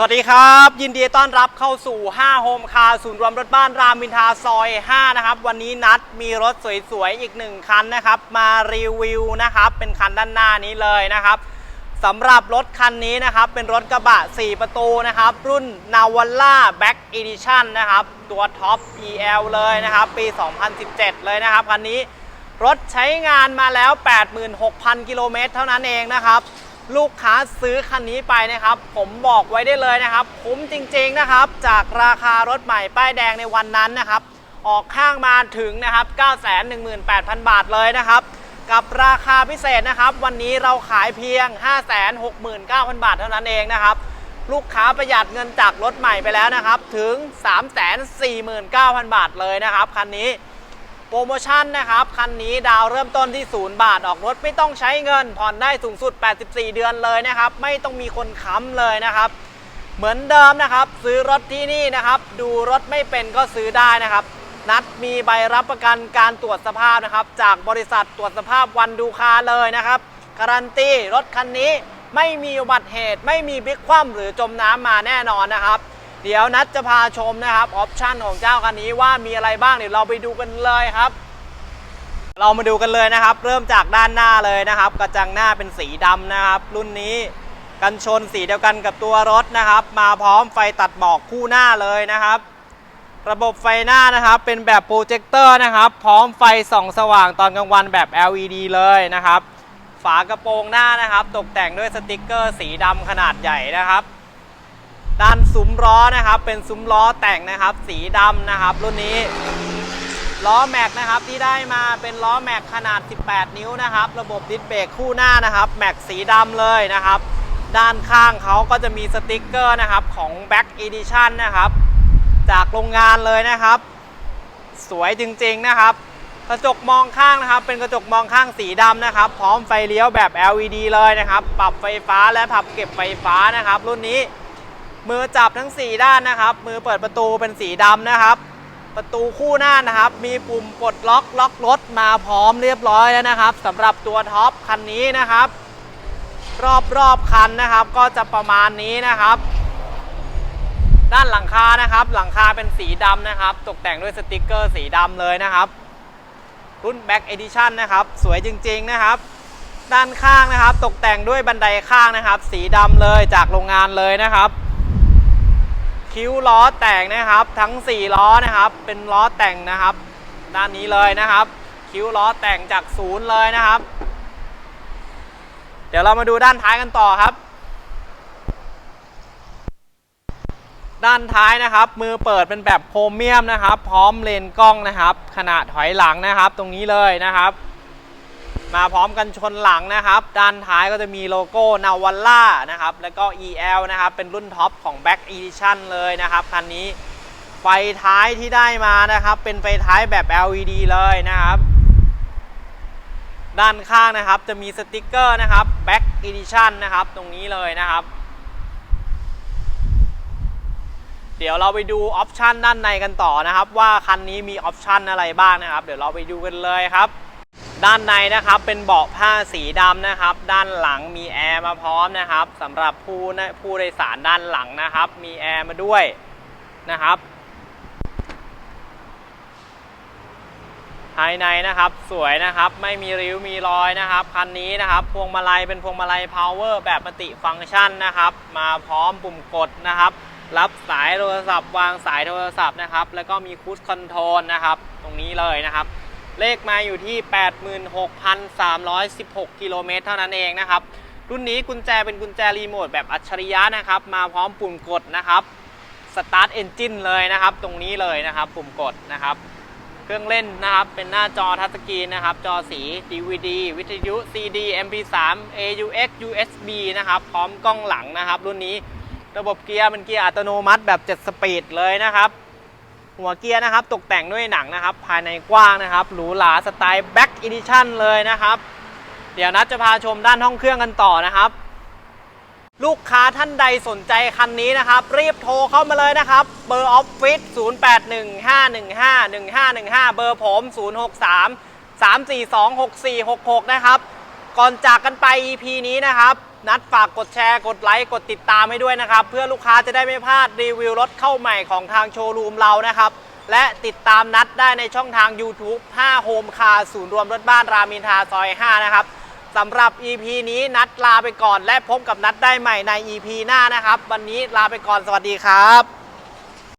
สวัสดีครับ ยินดีต้อนรับเข้าสู่ 5 โฮมคาร์ศูนย์รวมรถบ้านรามอินทราซอย 5 นะครับ วันนี้นัดมีรถสวยๆ อีกหนึ่งคันนะครับ มารีวิวนะครับ เป็นคันด้านหน้านี้เลยนะครับสำหรับรถคันนี้นะครับ เป็นรถกระบะ 4 ประตูนะครับ รุ่น n a v a l a Back Edition นะครับ ตัวท็อป EL เลยนะครับ ปี 2017 เลยนะครับ คันนี้รถใช้งานมาแล้ว 86,000 กิโลเมตรเท่านั้นเองนะครับ ลูกค้าซื้อคันนี้ไปนะครับ ผมบอกไว้ได้เลยนะครับ คุ้มจริงๆนะครับ จากราคารถใหม่ป้ายแดงในวันนั้นนะครับ ออกข้างมาถึงนะครับ 918,000 บาทเลยนะครับ กับราคาพิเศษนะครับ วันนี้เราขายเพียง 569,000 บาทเท่านั้นเองนะครับ ลูกค้าประหยัดเงินจากรถใหม่ไปแล้วนะครับ ถึง 349,000 บาทเลยนะครับคันนี้ โปรโมชั่นนะครับ คันนี้ดาวเริ่มต้นที่ 0 บาทออกรถไม่ต้องใช้เงิน ผ่อนได้สูงสุด 84 เดือนเลยนะครับ ไม่ต้องมีคนค้ำเลยนะครับ เหมือนเดิมนะครับ ซื้อรถที่นี่นะครับ ดูรถไม่เป็นก็ซื้อได้นะครับ นัดมีใบรับประกันการตรวจสภาพนะครับ จากบริษัทตรวจสภาพวันดูคาเลยนะครับ การันตีรถคันนี้ไม่มีอุบัติเหตุ ไม่มีบิ๊กคว่ำหรือจมน้ำมาแน่นอนนะครับ เดี๋ยวนัดจะพาชมนะครับออปชั่นของเจ้าคันนี้ว่ามีอะไรบ้างเดี๋ยวเราไปดูกันเลยครับ เรามาดูกันเลยนะครับ เริ่มจากด้านหน้าเลยนะครับ กระจังหน้าเป็นสีดำนะครับ รุ่นนี้กันชนสีเดียวกันกับตัวรถนะครับ มาพร้อมไฟตัดหมอกคู่หน้าเลยนะครับ ระบบไฟหน้านะครับเป็นแบบโปรเจคเตอร์นะครับ พร้อมไฟส่องสว่างตอนกลางวันแบบ LED เลยนะครับ ฝากระโปรงหน้านะครับ ตกแต่งด้วยสติกเกอร์สีดำขนาดใหญ่นะครับ ด้านซุ้มล้อนะครับ เป็นซุ้มล้อแต่งนะครับ สีดำนะครับ รุ่นนี้ล้อแม็กนะครับที่ได้มาเป็นล้อแม็กขนาด 18 นิ้วนะครับ ระบบดิสเบรกคู่หน้านะครับแม็กสีดำเลยนะครับ ด้านข้างเขาก็จะมีสติกเกอร์นะครับของ Back Edition นะครับ จากโรงงานเลยนะครับ สวยจริงๆนะครับ กระจกมองข้างนะครับ เป็นกระจกมองข้างสีดำนะครับ พร้อมไฟเลี้ยวแบบ LED เลยนะครับ ปรับไฟฟ้าและพับเก็บไฟฟ้านะครับ รุ่นนี้ มือจับทั้ง 4 ด้านนะครับ มือเปิดประตูเป็นสีดำนะครับ ประตูคู่หน้านะครับ มีปุ่มปลดล็อกล็อกรถมาพร้อมเรียบร้อยแล้วนะครับสำหรับตัวท็อปคันนี้นะครับ รอบรอบคันนะครับ ก็จะประมาณนี้นะครับ ด้านหลังคานะครับ หลังคาเป็นสีดำนะครับ ตกแต่งด้วยสติกเกอร์สีดำเลยนะครับ รุ่น Back Edition นะครับ สวยจริง ๆ นะครับด้านข้างนะครับ ตกแต่งด้วยบันไดข้างนะครับ สีดำเลยจากโรงงานเลยนะครับ คิ้วล้อแต่งนะครับ ทั้ง 4 ล้อนะครับ เป็นล้อแต่งนะครับ ด้านนี้เลยนะครับ คิ้วล้อแต่งจากศูนย์เลยนะครับ เดี๋ยวเรามาดูด้านท้ายกันต่อครับ ด้านท้ายนะครับ มือเปิดเป็นแบบโพรเมียมนะครับ พร้อมเลนกล้องนะครับ ขนาดถอยหลังนะครับ ตรงนี้เลยนะครับ มาพร้อมกันชนหลังนะครับ ด้านท้ายก็จะมีโลโก้ n a v a l a นะครับ แล้วก็ EL นะครับ เป็นรุ่นท็อปของ Back Edition เลยนะครับ คันนี้ไฟท้ายที่ได้มานะครับ เป็นไฟท้ายแบบ LED เลยนะครับ ด้านข้างนะครับจะมีสติกเกอร์นะครับ Back Edition นะครับ ตรงนี้เลยนะครับ เดี๋ยวเราไปดูออปชันด้านในกันต่อนะครับ ว่าคันนี้มีออปชันอะไรบ้างนะครับ เดี๋ยวเราไปดูกันเลยครับ ด้านในนะครับเป็นเบาะผ้าสีดำนะครับ ด้านหลังมีแอร์มาพร้อมนะครับสำหรับผู้นะผู้โดยสารด้านหลังนะครับ มีแอร์มาด้วยนะครับ ภายในนะครับสวยนะครับไม่มีริ้วมีรอยนะครับคันนี้นะครับ พวงมาลัยเป็นพวงมาลัย power แบบมัลติฟังก์ชันนะครับ มาพร้อมปุ่มกดนะครับ รับสายโทรศัพท์ วางสายโทรศัพท์นะครับ แล้วก็มีคูดคอนโทรลนะครับ ตรงนี้เลยนะครับ เลขมาอยู่ที่ 86,316 กิโลเมตรเท่านั้นเองนะครับ รุ่นนี้กุญแจเป็นกุญแจรีโมทแบบอัจฉริยะนะครับ มาพร้อมปุ่มกดนะครับ Start Engine เลยนะครับ ตรงนี้เลยนะครับ ปุ่มกดนะครับ เครื่องเล่นนะครับ เป็นหน้าจอทัชสกรีนนะครับ จอสี DVD วิทยุ CD MP3 AUX USB นะครับ พร้อมกล้องหลังนะครับ รุ่นนี้ ระบบเกียร์เป็นเกียร์อัตโนมัติแบบ 7 สปีดเลยนะครับ หัวเกียร์นะครับ ตกแต่งด้วยหนังนะครับ ภายในกว้างนะครับ หรูหราสไตล์ Back Edition เลยนะครับ เดี๋ยวนัดจะพาชมด้านห้องเครื่องกันต่อนะครับ ลูกค้าท่านใดสนใจคันนี้นะครับ รีบโทรเข้ามาเลยนะครับ เบอร์ออฟฟิศ0815151515 เบอร์ผม 063 342 6466 นะครับ ก่อนจากกันไป EP นี้นะครับ นัดฝากกดแชร์กดไลค์กดติดตามให้ด้วยนะครับ เพื่อลูกค้าจะได้ไม่พลาดรีวิวรถเข้าใหม่ของทางโชว์รูมเรานะครับ และติดตามนัดได้ในช่องทาง YouTube 5 Home Car ศูนย์รวมรถบ้านรามินทาซอย 5 นะครับสำหรับ EP นี้นัดลาไปก่อน และพบกับนัดได้ใหม่ใน EP หน้านะครับ วันนี้ลาไปก่อนสวัสดีครับ